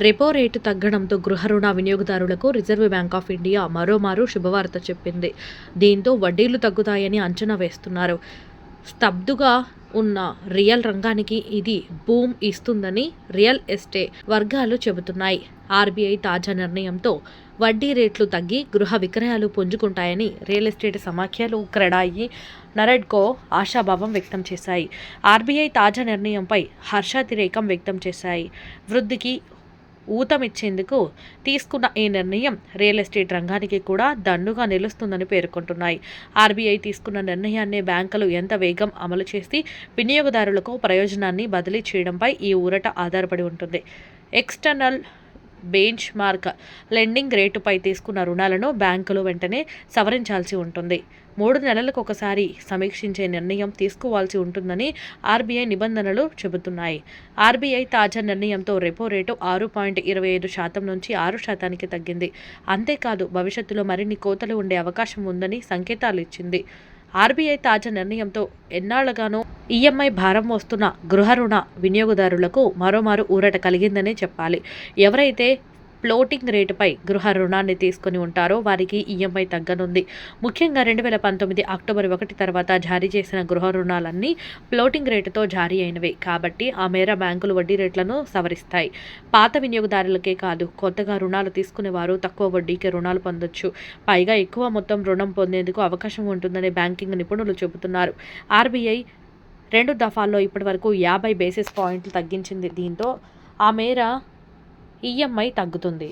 Repo rate తగ్గడంతో గృహ రుణ వినియోగదారులకు రిజర్వ్ బ్యాంక్ ఆఫ్ ఇండియా మరోమారు శుభవార్త చెప్పింది. దీంతో వడ్డీలు తగ్గుతాయని అంచనా వేస్తున్నారు. స్తబ్దుగా ఉన్న రియల్ రంగానికి ఇది బూమ్ ఇస్తుందని రియల్ ఎస్టేట్ వర్గాలు చెబుతున్నాయి. ఆర్బీఐ తాజా నిర్ణయంతో వడ్డీ రేట్లు తగ్గి గృహ విక్రయాలు పుంజుకుంటాయని రియల్ ఎస్టేట్ సమాఖ్యలు క్రెడాయి నరెడ్కో ఆశాభావం వ్యక్తం చేశాయి. ఆర్బీఐ తాజా నిర్ణయంపై హర్షాతిరేకం వ్యక్తం చేశాయి. వృద్ధికి ఊతమిచ్చేందుకు తీసుకున్న ఈ నిర్ణయం రియల్ ఎస్టేట్ రంగానికి కూడా దండుగా నిలుస్తుందని పేర్కొంటున్నాయి. ఆర్బీఐ తీసుకున్న నిర్ణయాన్ని బ్యాంకులు ఎంత వేగం అమలు చేసి వినియోగదారులకు ప్రయోజనాన్ని బదిలీ చేయడంపై ఈ ఊరట ఆధారపడి ఉంటుంది. ఎక్స్టర్నల్ బెంచ్ మార్క్ లెండింగ్ రేటుపై తీసుకున్న రుణాలను బ్యాంకులు వెంటనే సవరించాల్సి ఉంటుంది. మూడు నెలలకు ఒకసారి సమీక్షించే నిర్ణయం తీసుకోవాల్సి ఉంటుందని ఆర్బీఐ నిబంధనలు చెబుతున్నాయి. ఆర్బీఐ తాజా నిర్ణయంతో రెపో రేటు ఆరు పాయింట్ ఇరవై ఐదు శాతం నుంచి ఆరు శాతానికి తగ్గింది. అంతేకాదు భవిష్యత్తులో మరిన్ని కోతలు ఉండే అవకాశం ఉందని సంకేతాలు ఇచ్చింది. ఆర్బీఐ తాజా నిర్ణయంతో ఎన్నాళ్ళుగానో ఈఎంఐ భారం వస్తున్న గృహ రుణ వినియోగదారులకు మరోమారు ఊరట కలిగిందనే చెప్పాలి. ఎవరైతే ఫ్లోటింగ్ రేటుపై గృహ రుణాన్ని తీసుకుని ఉంటారో వారికి ఈఎంఐ తగ్గనుంది. ముఖ్యంగా రెండు వేల పంతొమ్మిది అక్టోబర్ ఒకటి తర్వాత జారీ చేసిన గృహ రుణాలన్నీ ఫ్లోటింగ్ రేటుతో జారీ అయినవి. కాబట్టి ఆ మేర బ్యాంకులు వడ్డీ రేట్లను సవరిస్తాయి. పాత వినియోగదారులకే కాదు కొత్తగా రుణాలు తీసుకునేవారు తక్కువ వడ్డీకి రుణాలు పొందొచ్చు. పైగా ఎక్కువ మొత్తం రుణం పొందేందుకు అవకాశం ఉంటుందని బ్యాంకింగ్ నిపుణులు చెబుతున్నారు. ఆర్బీఐ రెండు దఫాల్లో ఇప్పటివరకు యాభై బేసిస్ పాయింట్లు తగ్గించింది. దీంతో ఆ మేర ఈఎంఐ తగ్గుతుంది.